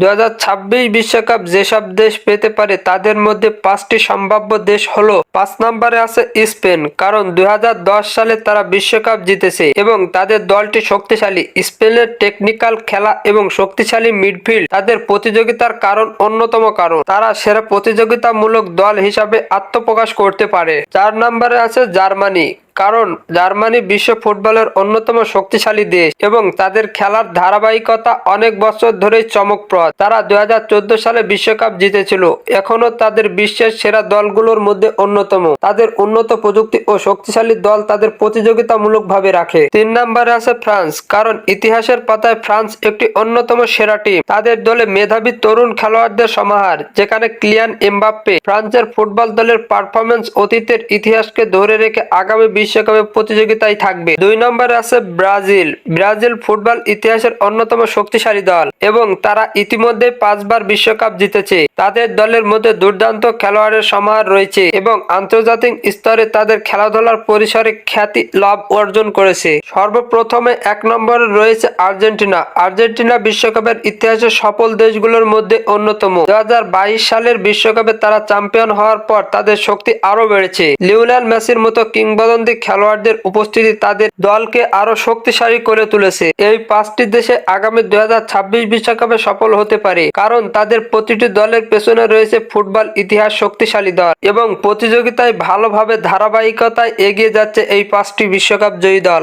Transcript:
দু বিশ্বকাপ যেসব দেশ পেতে পারে, তাদের মধ্যে পাঁচটি সম্ভাব্য দেশ হলো, পাঁচ নম্বরে আছে স্পেন, কারণ দুই হাজার দশ সালে তারা বিশ্বকাপ জিতেছে এবং তাদের দলটি শক্তিশালী। স্পেনের টেকনিক্যাল খেলা এবং শক্তিশালী মিডফিল্ড তাদের প্রতিযোগিতার কারণ অন্যতম কারণ। তারা সেরা প্রতিযোগিতামূলক দল হিসাবে আত্মপ্রকাশ করতে পারে। চার নম্বরে আছে জার্মানি কারণ জার্মানি বিশ্ব ফুটবলের অন্যতম শক্তিশালী দেশ এবং তাদের খেলার ধারাবাহিকতা অনেক বছর ধরেই চমকপ্রদ। তারা দুই সালে বিশ্বকাপ জিতেছিল। এখনও তাদের বিশ্বের সেরা দলগুলোর মধ্যে অন্যতম। তাদের উন্নত প্রযুক্তি ও শক্তিশালী দল তাদের প্রতিযোগিতামূলকভাবে রাখে। তিন নম্বরে আছে ফ্রান্স, কারণ ইতিহাসের পাতায় ফ্রান্স একটি অন্যতম সেরা টিম। তাদের দলে মেধাবী তরুণ খেলোয়াড়দের সমাহার, যেখানে ক্লিয়ান এমবাপ্পে ফ্রান্সের ফুটবল দলের পারফরমেন্স অতীতের ইতিহাসকে ধরে রেখে আগামী বিশ্বকাপে প্রতিযোগিতায় থাকবে। দুই নম্বরে আছে ব্রাজিল। ব্রাজিল ফুটবল ইতিহাসের অন্যতম শক্তিশালী দল এবং তারা ইতিমধ্যে পাঁচবার বিশ্বকাপ জিতেছে। তাদের দলের মধ্যে দুর্দান্ত খেলোয়াড়ের সমাহার রয়েছে এবং আন্তর্জাতিক স্তরে তাদের খেলাধুলার পরিসরে খ্যাতি, লাভ অর্জন করেছে। সর্বপ্রথমে এক নম্বরে রয়েছে আর্জেন্টিনা। আর্জেন্টিনা বিশ্বকাপের ইতিহাসে সফল দেশগুলোর মধ্যে অন্যতম। দু হাজার বাইশ সালের বিশ্বকাপে তারা চ্যাম্পিয়ন হওয়ার পর তাদের শক্তি আরও বেড়েছে। লিওনেল মেসির মতো কিংবদন্তি খেলোয়াড়দের উপস্থিতি তাদের দলকে আরও শক্তিশালী করে তুলেছে। এই পাঁচটি দেশে আগামী দুই বিশ্বকাপে সফল হতে পারে, কারণ তাদের প্রতিটি দলের পেছনে রয়েছে ফুটবল ইতিহাস শক্তিশালী দল এবং প্রতিযোগিতায় ভালোভাবে ধারাবাহিকতায় এগিয়ে যাচ্ছে এই পাঁচটি বিশ্বকাপ জয়ী দল।